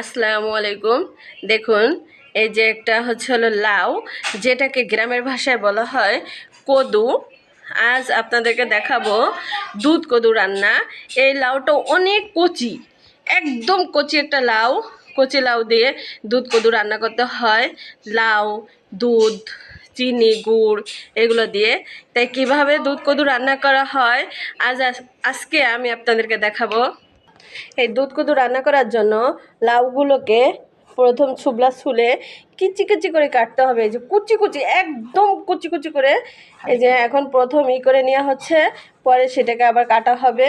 আসসালামু আলাইকুম। দেখুন, এই যে একটা হচ্ছে হলো লাউ, যেটাকে গ্রামের ভাষায় বলা হয় কদু। আজ আপনাদেরকে দেখাবো দুধ কদু রান্না। এই লাউটা অনেক কচি, একদম কচি একটা লাউ। কচি লাউ দিয়ে দুধ কদু রান্না করতে হয়। লাউ, দুধ, চিনি, গুড়, এগুলো দিয়ে। তাই কীভাবে দুধ কদু রান্না করা হয়, আজ আজ- আজকে আমি আপনাদেরকে দেখাবো। এই দুধ কদু রান্না করার জন্য লাউগুলোকে প্রথম ছুবলা ছুলে কিচি কিচি করে কাটতে হবে। এই যে কুচি কুচি, একদম কুচি কুচি করে। এই যে এখন প্রথম ই করে নেওয়া হচ্ছে, পরে সেটাকে আবার কাটা হবে।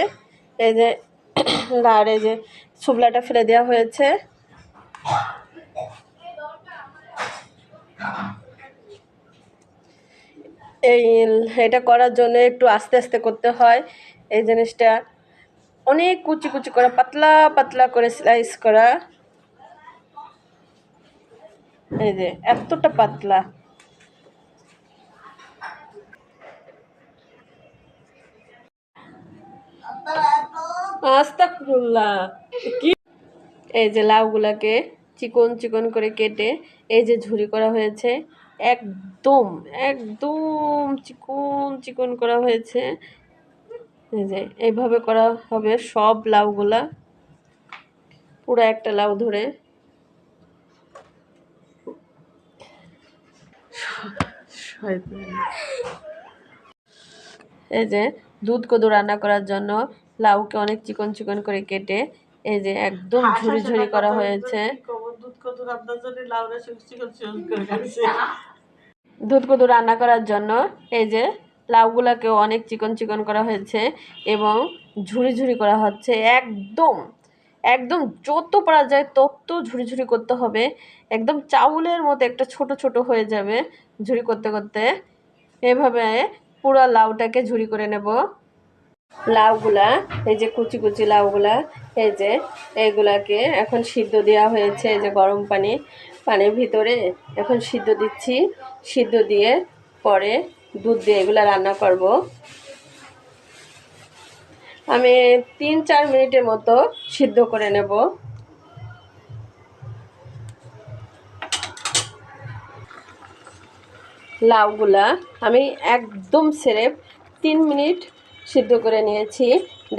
এই যে আর এই যে ছুবলাটা ফেলে দেওয়া হয়েছে। এই এটা করার জন্য একটু আস্তে আস্তে করতে হয়। এই জিনিসটা অনেক কুচি কুচি করা, পাতলা পাতলা করে স্লাইস করা। এই যে, এতটা পাতলা। কি? এই যে লাউগুলাকে চিকন চিকন করে কেটে, এই যে ঝুরি করা হয়েছে, একদম একদম চিকন চিকন করা হয়েছে। যে এইভাবে করা হবে সব লাউগুলা। পুরো একটা লাউ ধরে। এই যে দুধ কদু রান্না করার জন্য লাউকে অনেক চিকন চিকন করে কেটে এই যে একদম ঝুরি ঝুরি করা হয়েছে। দুধ কদু রান্না করার জন্য এই যে লাউগুলাকেও অনেক চিকন চিকন করা হয়েছে এবং ঝুড়ি ঝুড়ি করা হচ্ছে। একদম একদম যত পারা যায় তত ঝুড়ি ঝুড়ি করতে হবে। একদম চাউলের মতো একটা ছোট ছোট হয়ে যাবে ঝুড়ি করতে করতে। এভাবে পুরো লাউটাকে ঝুড়ি করে নেব। লাউগুলা, এই যে কুচি কুচি লাউগুলা, এই যে এইগুলাকে এখন সিদ্ধ দেওয়া হয়েছে, এই যে গরম পানি, পানির ভিতরে এখন সিদ্ধ দিচ্ছি। সিদ্ধ দিয়ে পরে দুধ দিয়ে এগুলো রান্না করব। আমি তিন চার মিনিটের মতো সিদ্ধ করে নেব। লাউগুলা আমি একদম সেরে তিন মিনিট সিদ্ধ করে নিয়েছি।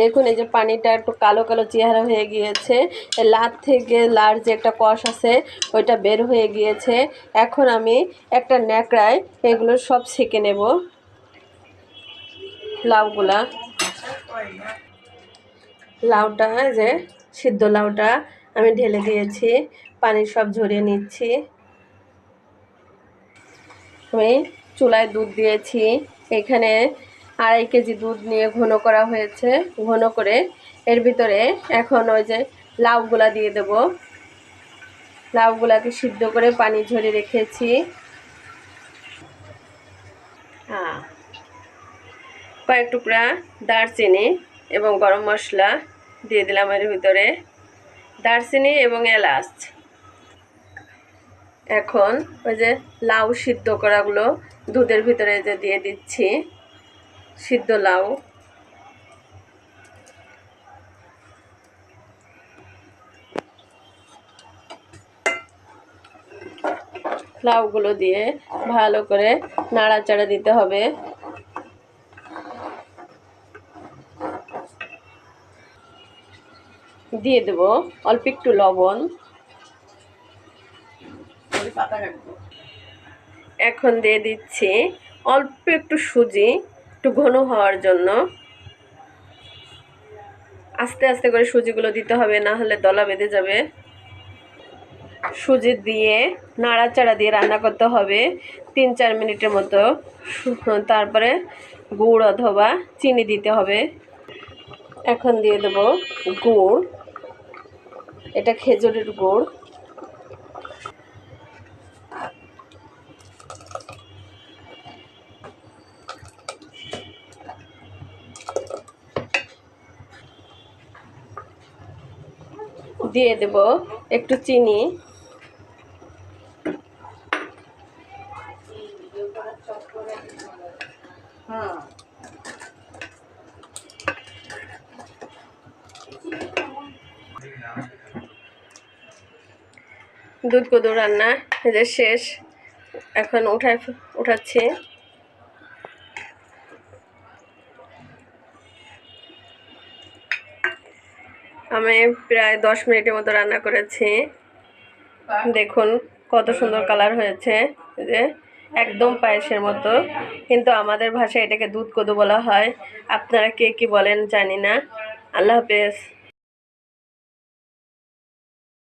দেখুন, এই যে পানিটা একটু কালো কালো চেহারা হয়ে গিয়েছে। লাত থেকে লার যে একটা কষ আছে, ওইটা বের হয়ে গিয়েছে। এখন আমি একটা ন্যাকড়ায় এগুলো সব সেঁকে নেব। লাউগুলা। লাউটা যে সিদ্ধ লাউটা আমি ঢেলে দিয়েছি, পানি সব ঝরিয়ে নিচ্ছি। আমি চুলায় দুধ দিয়েছি। এখানে আড়াই কেজি দুধ নিয়ে ঘন করা হয়েছে। ঘন করে এর ভিতরে এখন ওই যে লাউগুলা দিয়ে দেব। লাউগুলাকে সিদ্ধ করে পানি ঝরিয়ে রেখেছি। কয়েক টুকরা দারচিনি এবং গরম মশলা দিয়ে দিলাম এর ভিতরে। দারচিনি এবং এলাচ। এখন ওই যে লাউ সিদ্ধ করাগুলো দুধের ভিতরে যে দিয়ে দিচ্ছি। সিদ্ধ লাউ। লাউগুলো দিয়ে ভালো করে নাড়াচাড়া দিতে হবে। দিয়ে দেব অল্প একটু লবণ। এখন দিয়ে দিচ্ছি অল্প একটু সুজি। একটু ঘন হওয়ার জন্য আস্তে আস্তে করে সুজিগুলো দিতে হবে, না হলে দলা বেঁধে যাবে। সুজি দিয়ে নাড়াচাড়া দিয়ে রান্না করতে হবে তিন চার মিনিটের মতো। তারপরে গুড় অথবা চিনি দিতে হবে। এখন দিয়ে দেব গুড়। এটা খেজুরের গুড়। দিয়ে দেব একটু চিনি। দুধ কদু রান্না যে শেষ। এখন উঠায় উঠাচ্ছি। আমি প্রায় দশ মিনিটের মতো রান্না করেছি। দেখুন, কত সুন্দর কালার হয়েছে। যে, একদম পায়েসের মতো। কিন্তু আমাদের ভাষায় এটাকে দুধ কদু বলা হয়। আপনারা কে কি বলেন জানি না। আল্লাহ হাফেজ।